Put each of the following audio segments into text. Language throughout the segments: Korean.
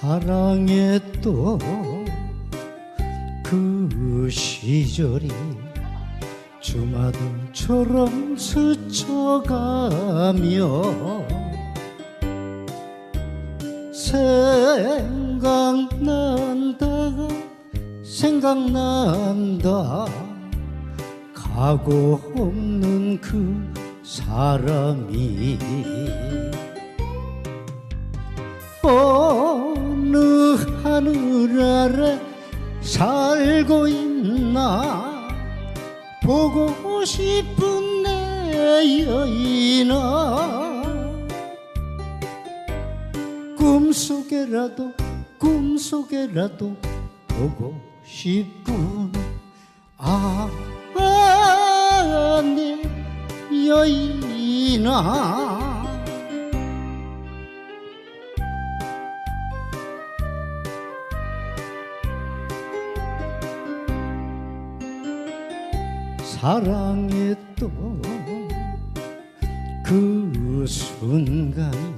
사랑했던 그 시절이 주마등처럼 스쳐가며 생각난다 생각난다 가고 없는 그 사람이 살고 있나? 보고 싶은 내 여인아. 꿈속에라도 꿈속에라도 보고 싶군. 아, 아, 내 여인아 사랑했던 그 순간이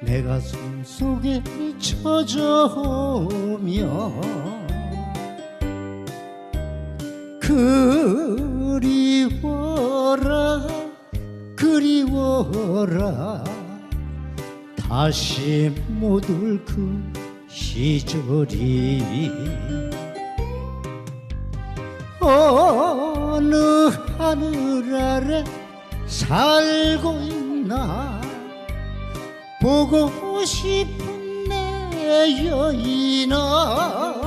내 가슴 속에 쳐져오며 그리워라 그리워라. 다시 못 올 그 시절이 어 느 하늘 아래 살고 있나? 보고 싶은 내 여인아.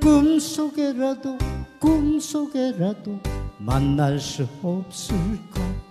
꿈속에라도 꿈속에라도 만날 수 없을까 아